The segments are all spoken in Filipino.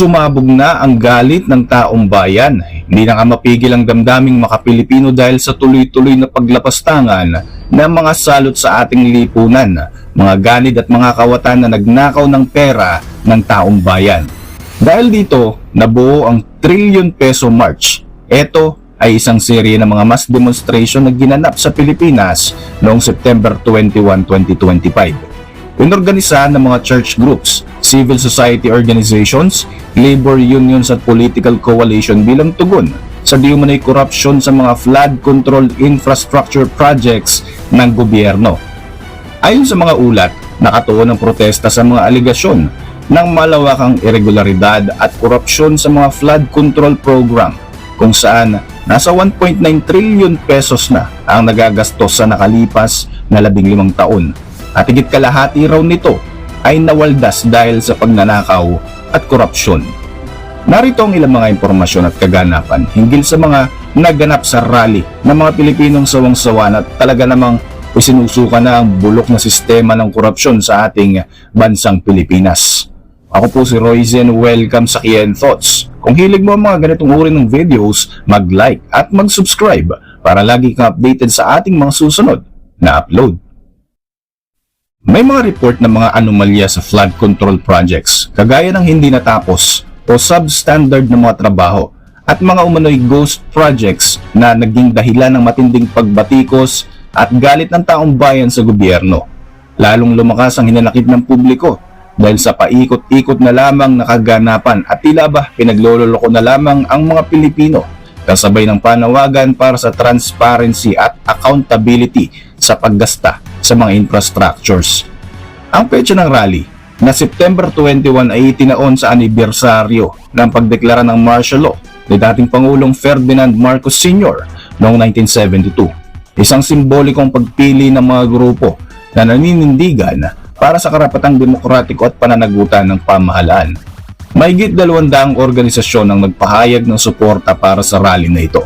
Sumabog na ang galit ng taong bayan. Hindi na nga mapigil ang damdaming makapilipino dahil sa tuloy-tuloy na paglapastangan ng mga salot sa ating lipunan, mga ganid at mga kawatan na nagnakaw ng pera ng taong bayan. Dahil dito, nabuo ang Trillion Peso March. Ito ay isang serye ng mga mass demonstration na ginanap sa Pilipinas noong September 21, 2025. Inorganisa ng mga church groups, civil society organizations, labor unions at political coalition bilang tugon sa diumanoy corruption sa mga flood control infrastructure projects ng gobyerno. Ayon sa mga ulat, nakatuon ang protesta sa mga aligasyon ng malawakang irregularidad at korupsyon sa mga flood control program kung saan nasa 1.9 trillion pesos na ang nagagastos sa nakalipas na 15 taon at higit kalahati raw nito ay nawaldas dahil sa pagnanakaw at korupsyon. Narito ang ilang mga impormasyon at kaganapan hinggil sa mga naganap sa rally ng mga Pilipinong sawang-sawa na talaga namang isinusuka na ang bulok na sistema ng korupsyon sa ating bansang Pilipinas. Ako po si Royzen, welcome sa Kian Thoughts. Kung hilig mo ang mga ganitong uri ng videos, mag-like at mag-subscribe para lagi kang updated sa ating mga susunod na upload. May mga report ng mga anomalya sa flood control projects, kagaya ng hindi natapos o substandard na mga trabaho at mga umano'y ghost projects na naging dahilan ng matinding pagbatikos at galit ng taong bayan sa gobyerno. Lalong lumakas ang hinanakit ng publiko dahil sa paikot-ikot na lamang nakaganapan at tila ba pinaglololoko na lamang ang mga Pilipino kasabay ng panawagan para sa transparency at accountability sa paggasta sa mga infrastructures. Ang petsa ng rally na September 21 ay itinaon sa anibersaryo ng pagdeklara ng martial law ni dating Pangulong Ferdinand Marcos Sr. noong 1972. Isang simbolikong pagpili ng mga grupo na naninindigan para sa karapatang demokratiko at pananagutan ng pamahalaan. Mahigit dalawang organisasyon ang nagpahayag ng suporta para sa rally na ito.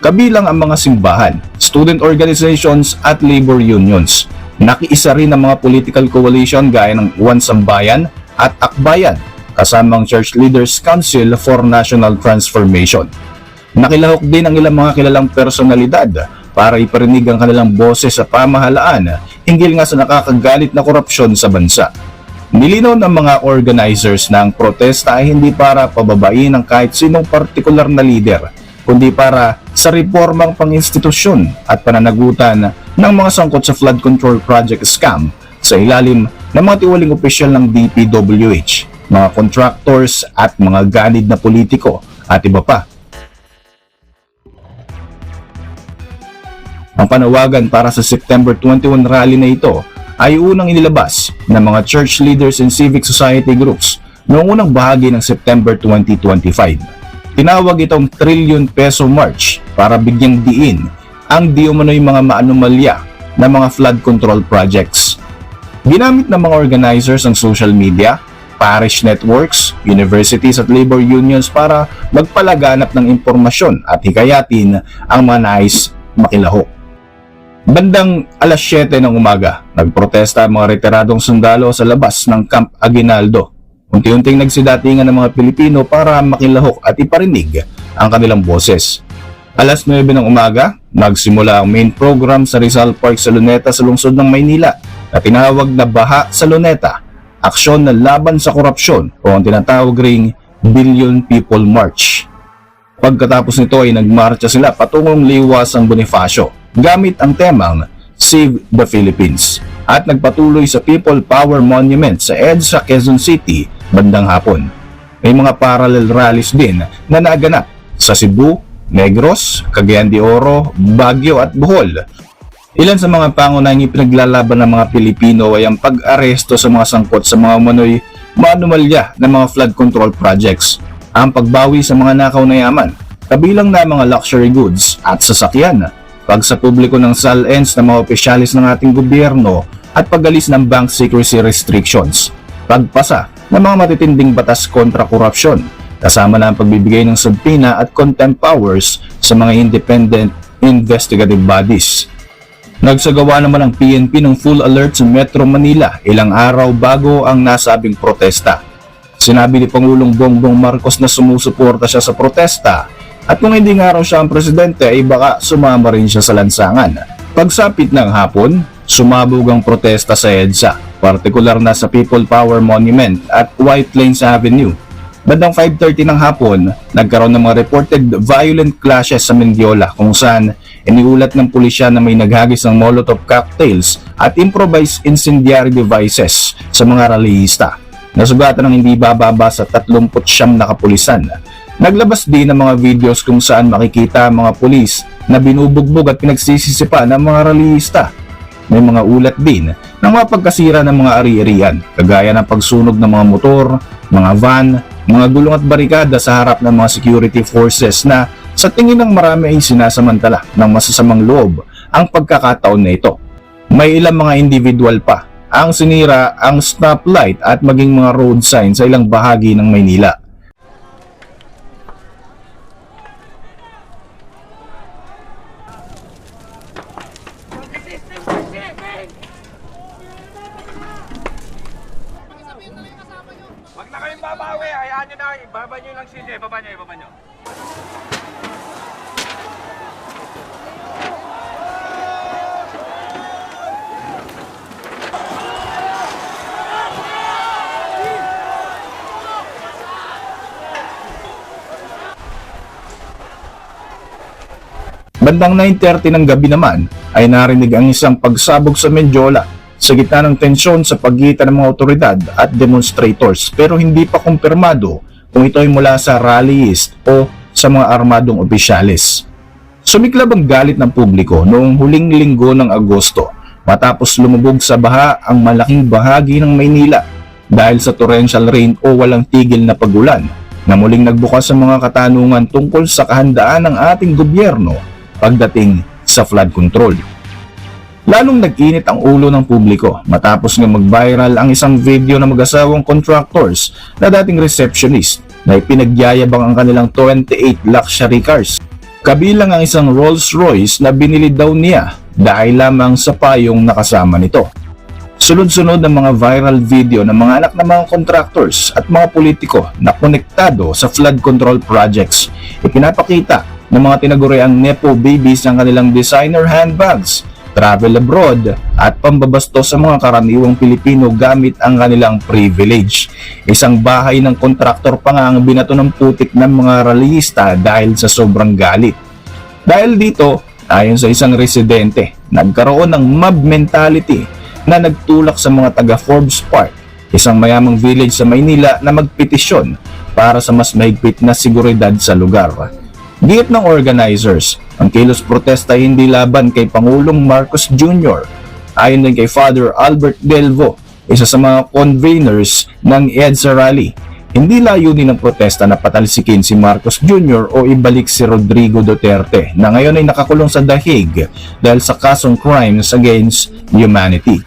Kabilang ang mga simbahan, student organizations at labor unions. Nakiisa rin ang mga political coalition gaya ng One Sambayan at Akbayan kasamang Church Leaders Council for National Transformation. Nakilahok din ang ilang mga kilalang personalidad para iparinig ang kanilang boses sa pamahalaan hinggil nga sa nakakagalit na korupsyon sa bansa. Nilinaw ng mga organizers na ang protesta ay hindi para pababain ng kahit sinong partikular na leader, kundi para sa reformang pang-institusyon at pananagutan ng mga sangkot sa flood control project scam sa ilalim ng mga tiwaling opisyal ng DPWH, mga contractors at mga ganid na politiko at iba pa. Ang panawagan para sa September 21 rally na ito ay unang inilabas ng mga church leaders and civic society groups noong unang bahagi ng September 2025. Tinawag itong Trillion Peso March para bigyang diin ang di umano'y mga maanomalya na mga flood control projects. Ginamit ng mga organizers ang social media, parish networks, universities at labor unions para magpalaganap ng impormasyon at hikayatin ang mga nais makilahok. Bandang alas 7 ng umaga, nagprotesta ang mga retiradong sundalo sa labas ng Camp Aguinaldo. Unti-unting nagsidatingan ng mga Pilipino para makilahok at iparinig ang kanilang boses. Alas 9 ng umaga, nagsimula ang main program sa Rizal Park sa Luneta sa lungsod ng Maynila na tinawag na Baha sa Luneta, aksyon na laban sa korupsyon o ang tinatawag ring Billion People March. Pagkatapos nito ay nagmarcha sila patungong liwas ang Bonifacio gamit ang temang Save the Philippines at nagpatuloy sa People Power Monument sa EDSA Quezon City bandang hapon. May mga parallel rallies din na naganap sa Cebu, Negros, Cagayan de Oro, Baguio at Bohol. Ilan sa mga pangunahing ipinaglalaban ng mga Pilipino ay ang pag-aresto sa mga sangkot sa mga manoy manumalya ng mga flood control projects, ang pagbawi sa mga nakaw na yaman, kabilang na mga luxury goods at sasakyan, pag sa publiko ng SALENS ng mga opisyalis ng ating gobyerno at pagalis ng bank secrecy restrictions, pagpasa ng mga matitinding batas kontra korupsyon, kasama na ang pagbibigay ng subpoena at contempt powers sa mga independent investigative bodies. Nagsagawa naman ang PNP ng full alert sa Metro Manila ilang araw bago ang nasabing protesta. Sinabi ni Pangulong Bongbong Marcos na sumusuporta siya sa protesta at kung hindi nga raw siya ang presidente ay baka sumama rin siya sa lansangan. Pagsapit ng hapon, sumabog ang protesta sa EDSA, partikular na sa People Power Monument at White Plains Avenue. Bandang 5.30 ng hapon, nagkaroon ng mga reported violent clashes sa Mendiola kung saan iniulat ng pulisya na may naghagis ng Molotov cocktails at improvised incendiary devices sa mga rallyista. Nasugatan ng hindi bababa sa 39 na kapulisan. Naglabas din ng mga videos kung saan makikita ang mga pulis na binubugbog at pinagsisisipa ng mga rallyista. May mga ulat din ng mga pagkasira ng mga ari-arian, kagaya ng pagsunog ng mga motor, mga van, mga gulong at barikada sa harap ng mga security forces na sa tingin ng marami ay sinasamantala ng masasamang loob ang pagkakataon na ito. May ilang mga individual pa ang sinira ang stoplight at maging mga road sign sa ilang bahagi ng Maynila. Babawi, hayaan nyo na. Ibaba nyo lang sila, ibaba nyo, ibaba nyo. Bandang 9.30 ng gabi naman ay narinig ang isang pagsabog sa Mendiola sa gitna ng tensyon sa pagitan ng mga otoridad at demonstrators pero hindi pa kumpirmado kung ito ay mula sa rallyist o sa mga armadong opisyalis. Sumiklab ang galit ng publiko noong huling linggo ng Agosto matapos lumubog sa baha ang malaking bahagi ng Maynila dahil sa torrential rain o walang tigil na pagulan na muling nagbukas sa mga katanungan tungkol sa kahandaan ng ating gobyerno pagdating sa flood control. Lalong nag-init ang ulo ng publiko matapos nga mag-viral ang isang video ng mag-asawang contractors na dating receptionist na ipinagyayabang ang kanilang 28 luxury cars. Kabilang ang isang Rolls Royce na binili daw niya dahil lamang sa payong nakasama nito. Sunod-sunod ang mga viral video ng mga anak ng mga contractors at mga politiko na konektado sa flood control projects. Ipinapakita ng mga tinaguriang Nepo babies ng kanilang designer handbags, travel abroad at pambabastos sa mga karaniwang Pilipino gamit ang kanilang privilege. Isang bahay ng kontraktor pa nga ang binato ng putik ng mga rallyista dahil sa sobrang galit. Dahil dito, ayon sa isang residente, nagkaroon ng mob mentality na nagtulak sa mga taga Forbes Park, isang mayamang village sa Maynila na magpetisyon para sa mas mahigpit na seguridad sa lugar. Giyit ng organizers, ang kilos protesta hindi laban kay Pangulong Marcos Jr. Ayon din kay Father Albert Delvo, isa sa mga conveners ng EDSA rally. Hindi layunin ng protesta na patalsikin si Marcos Jr. o ibalik si Rodrigo Duterte na ngayon ay nakakulong sa dahig dahil sa kasong crimes against humanity.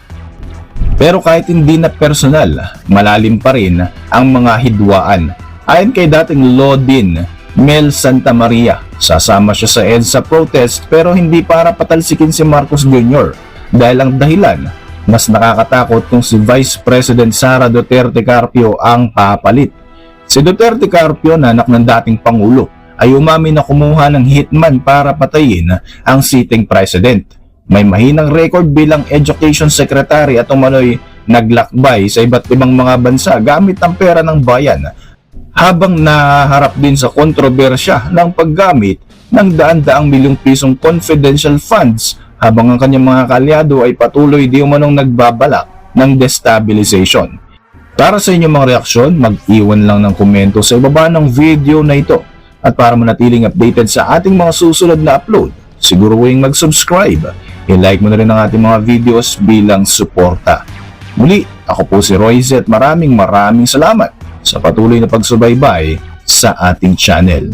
Pero kahit hindi na personal, malalim pa rin ang mga hidwaan. Ayon kay dating Lodin Mel Santa Maria, sasama siya sa EDSA protest pero hindi para patalsikin si Marcos Jr. dahil ang dahilan, mas nakakatakot kung si Vice President Sara Duterte Carpio ang papalit. Si Duterte Carpio na anak ng dating Pangulo ay umami na kumuha ng hitman para patayin ang sitting president. May mahinang record bilang education secretary at umano'y naglakbay sa iba't ibang mga bansa gamit ang pera ng bayan habang naharap din sa kontrobersya ng paggamit ng daan-daang milyong pisong confidential funds habang ang kanyang mga kalyado ay patuloy di umanong nagbabalak ng destabilization. Para sa inyong mga reaksyon, mag-iwan lang ng komento sa ibaba ng video na ito. At para manatiling updated sa ating mga susunod na upload, siguruhin mag-subscribe. I-like mo na rin ang ating mga videos bilang suporta. Muli, ako po si Royce at maraming maraming salamat sa patuloy na pagsubaybay sa ating channel.